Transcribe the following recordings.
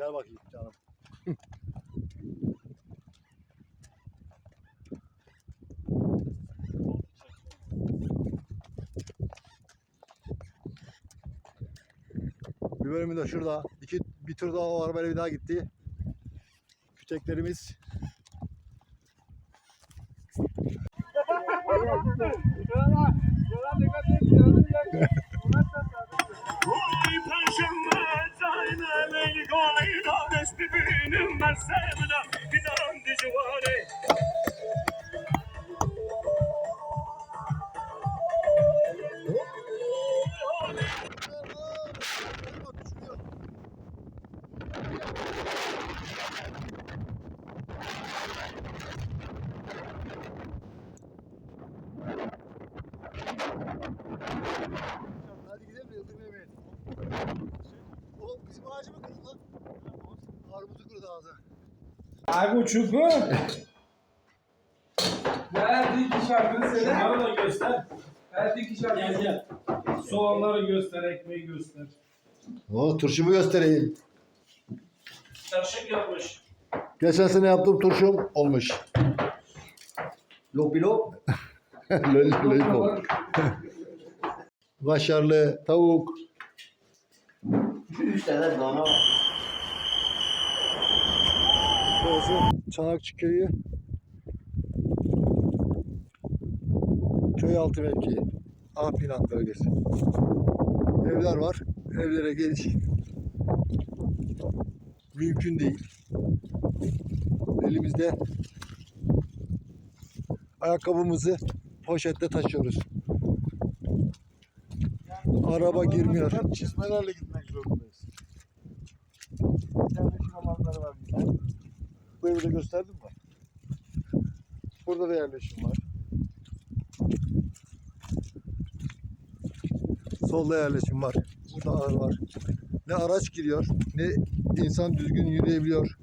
Gel bakayım canım. Bir bölümü de şurada. İki, bir tur daha o arabayla bir daha gitti. Küteklerimiz. Marcelo Abi çuku. Verdik şarkını söyle. Şunları da göster. Verdik şarkını. Gel gel. Soğanları göster, ekmeği göster. O turşumu göstereyim. Karışık yapmış. Geçen sene yaptığım turşum olmuş. Lopi lop. Löl löl oldu. Başarılı tavuk. Üç tane dana var. Burası Çanakçı köyü. Köy altı mevkii. Ahpilant bölgesi. Evler var. Evlere geliş mümkün değil. Elimizde ayakkabımızı poşette taşıyoruz. Araba girmiyor. Çizmelerle gitmek zorundayız. Yerleşim alanları var yine. Bu evi de gösterdim mi? Burada da yerleşim var. Solda yerleşim var. Burada ağır var. Ne araç giriyor, ne insan düzgün yürüyebiliyor.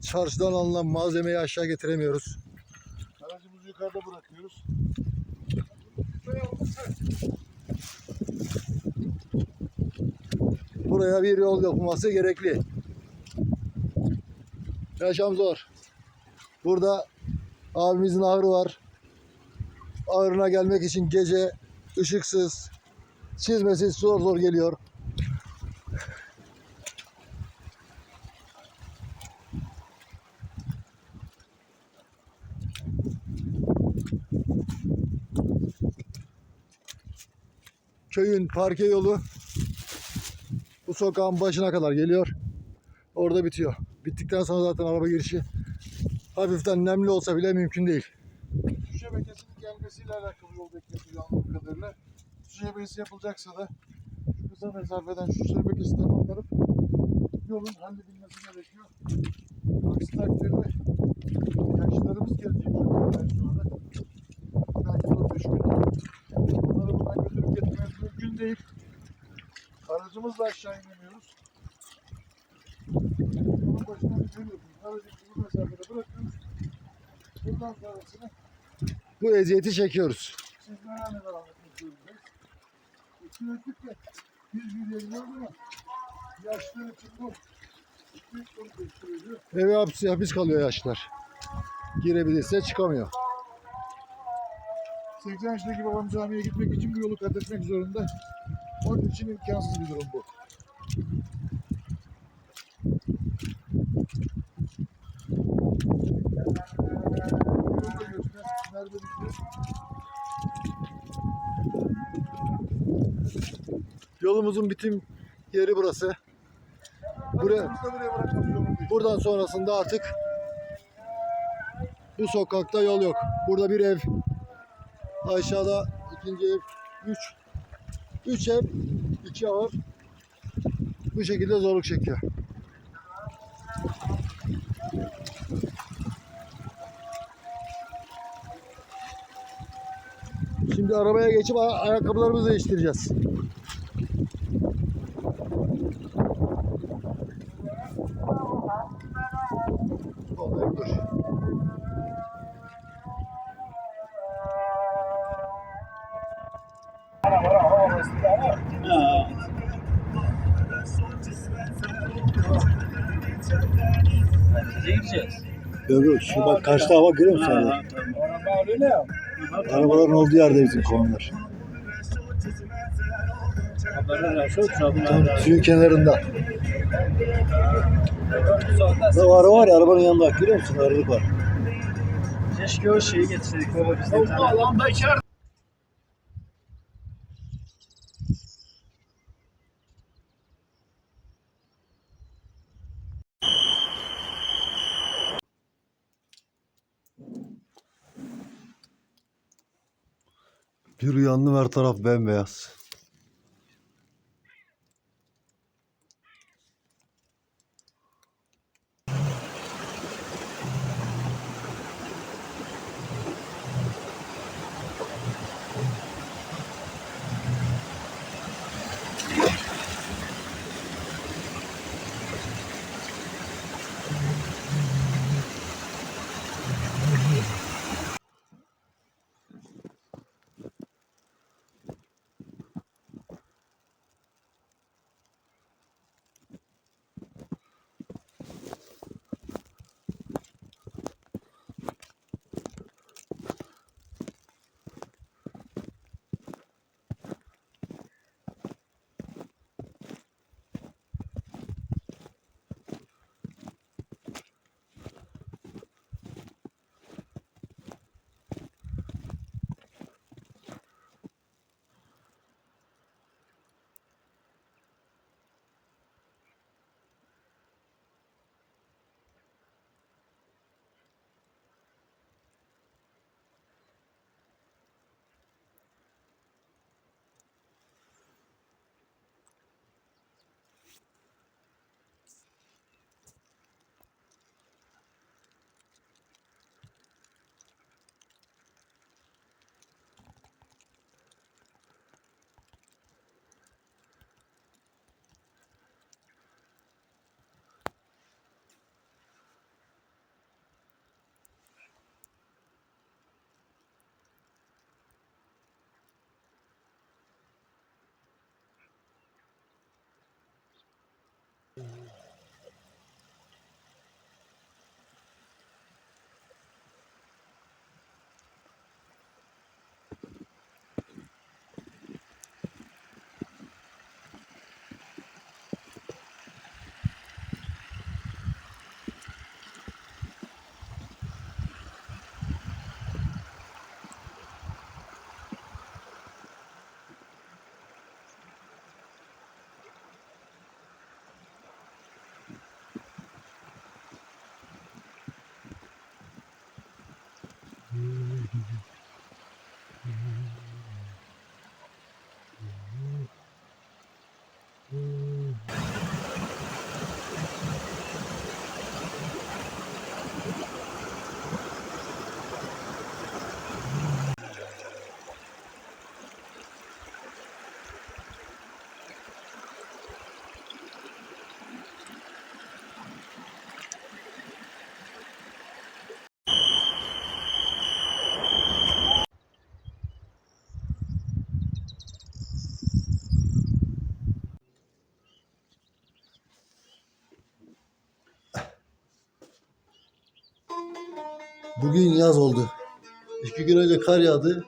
Çarşıdan alınan malzemeyi aşağı getiremiyoruz. Aracımızı yukarıda bırakıyoruz. Buraya bir yol yapılması gerekli. Yaşam zor. Burada abimizin ahırı var. Ahırına gelmek için gece ışıksız, çizmesiz zor zor geliyor. Köyün parke yolu sokağın başına kadar geliyor. Orada bitiyor. Bittikten sonra zaten araba girişi hafiften nemli olsa bile mümkün değil. su şebekesinin gelmesiyle alakalı yol bekletiyor anladığım kadarıyla. Su şebekesi yapılacaksa da şu kısa mesafeden şu şebekesi tamamlanıp yolun halledilmesi gerekiyor. Aksi takdirde yaşlarımız gelecek köyden sonra. Belki de 15 gün. Onları buradan götürüp getirmemiz mümkün değil. Aracımızla aşağı inemiyoruz. Yolun başına bir. Aracımızı bu mesafede bırakıyoruz. Buradan sonrasını Bu eziyeti çekiyoruz. Sizlerle devam etmek zorundayız. Sürekli de biz yürüyebiliyoruz ama yaşlılar için bu büyük sorun gösteriyor. Eve hapis, hapis kalıyor yaşlar. Girebilirse çıkamıyor. 80 yaşındaki babam camiye gitmek için bu yolu kat etmek zorunda. Onun için imkansız bir durum bu. Yolumuzun bitim yeri burası. Buraya, buradan sonrasında artık bu sokakta yol yok. Burada bir ev. Aşağıda ikinci ev. Üç. Üç ev. iki ağır. Bu şekilde zorluk çekiyor. Şimdi arabaya geçip ayakkabılarımızı değiştireceğiz. Yok şu bak karşıda hava görüyor musun? öyle ya. Arabaların olduğu yerde bizim konumlar. Tam suyun kenarında. Ne var var ya arabanın yanında görüyor musun? Aralık var. Keşke o şeyi getirseydik baba biz de. Alanda içeride. Bir uyandım her taraf bembeyaz. Mm-hmm. Bugün yaz oldu. İki gün önce kar yağdı.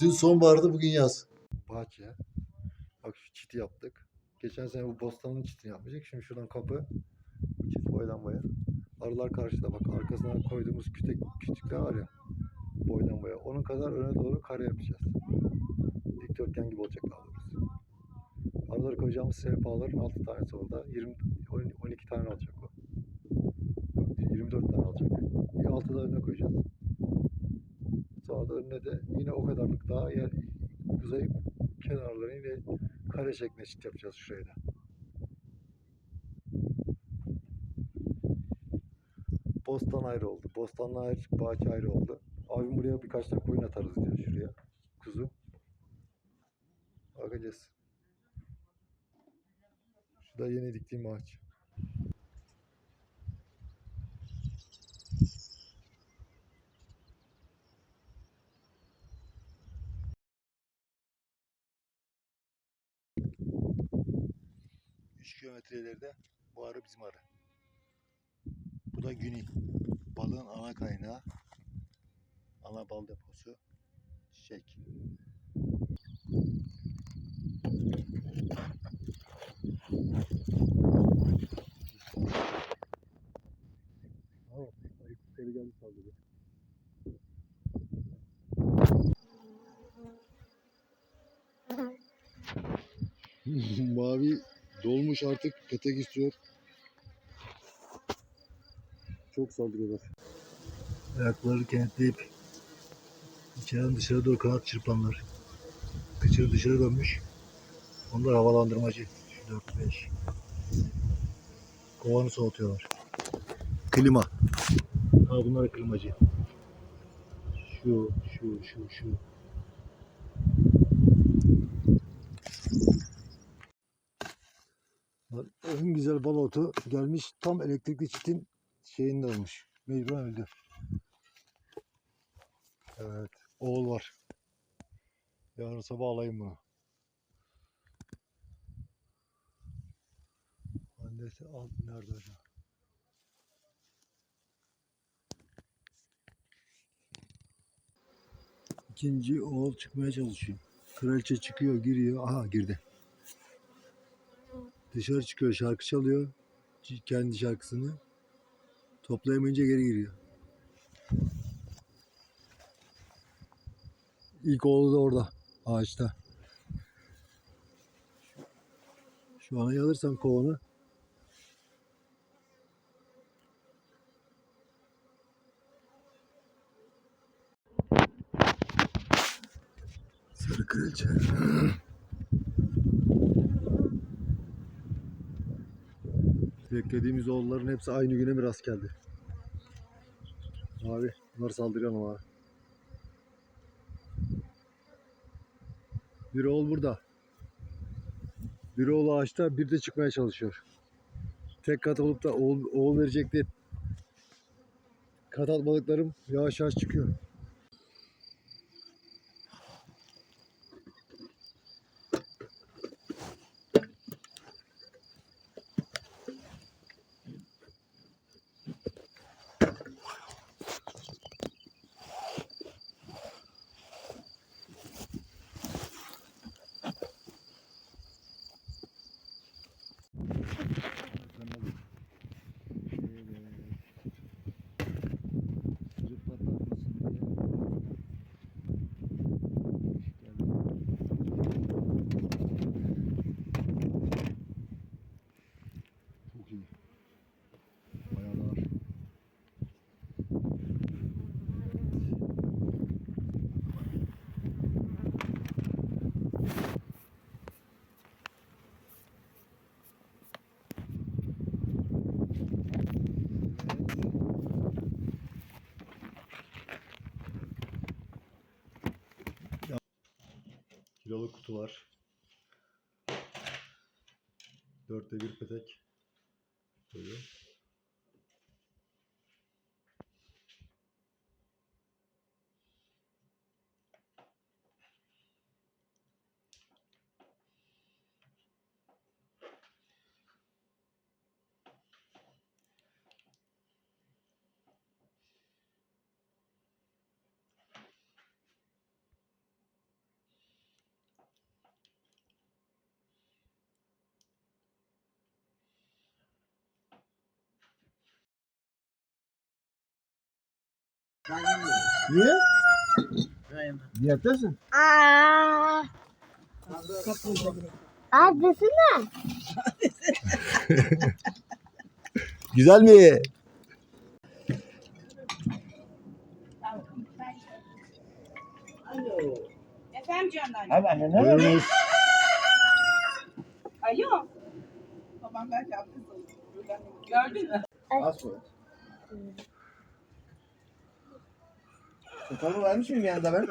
Dün sonbahardı, bugün yaz. Bahçe. Bak şu çiti yaptık. Geçen sene bu bostanın çitini yapmıştık. Şimdi şuradan kapı. Bu çit boydan boya. Arılar karşıda bak. Arkasına koyduğumuz küçük, küçükler var ya. Boydan boya. Onun kadar öne doğru kare yapacağız. Dikdörtgen gibi olacak daha doğrusu. Arıları koyacağımız sehpaların 6 tanesi orada. 20, 12 tane olacak 24 tane olacak. Bir 6 da önüne koyacağız. Sonra da önüne de yine o kadarlık daha yer uzayıp kenarlarını yine kare şeklinde çit yapacağız şuraya da. Bostan ayrı oldu. Bostanla ayrı, bahçe ayrı oldu. Abim buraya birkaç tane koyun atarız diyor şuraya. Kuzu. Bakacağız. Şu da yeni diktiğim ağaç. 3 kilometre ileride bu arı bizim arı. Bu da güney. Balığın ana kaynağı. Ana bal deposu. Çiçek. Ayıp seni geldi saldırıyor. Mavi dolmuş artık petek istiyor. Çok saldırıyorlar. Ayakları kenetleyip içeriden dışarı doğru kanat çırpanlar. Dışarı dışarı dönmüş. Onlar havalandırmacı. 4-5. Kovanı soğutuyorlar. Klima. Ha bunlar klimacı. Şu, şu, şu, şu. Balotu gelmiş tam elektrikli çitin şeyinde olmuş. Mecburen öldü. Evet. Oğul var. Yarın sabah alayım bunu. Annesi al nerede acaba? İkinci oğul çıkmaya çalışıyor. Kraliçe çıkıyor, giriyor. Aha girdi. Dışarı çıkıyor, şarkı çalıyor. Kendi şarkısını. Toplayamayınca geri giriyor. İlk oğlu da orada. Ağaçta. Şu an alırsam kovanı. Sarı kraliçe. Beklediğimiz oğulların hepsi aynı güne mi rast geldi? Abi bunlar saldırıyor ama. Bir oğul burada. Bir oğul ağaçta bir de çıkmaya çalışıyor. Tek kat olup da oğul, oğul verecek diye katat balıklarım yavaş yavaş çıkıyor. Çok iyi. Bayağı da var. Kiloluk kutu. Dörtte bir petek. Böyle. Niye? Diyettesin. Aa. Aa desene. Güzel mi? Efendim canlar. Buyurunuz. Alo. Babam belki yaptı. Gördün mü? Fotoğrafı vermiş miyim yanında ben?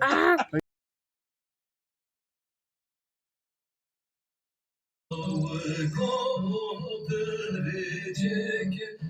Aa. que le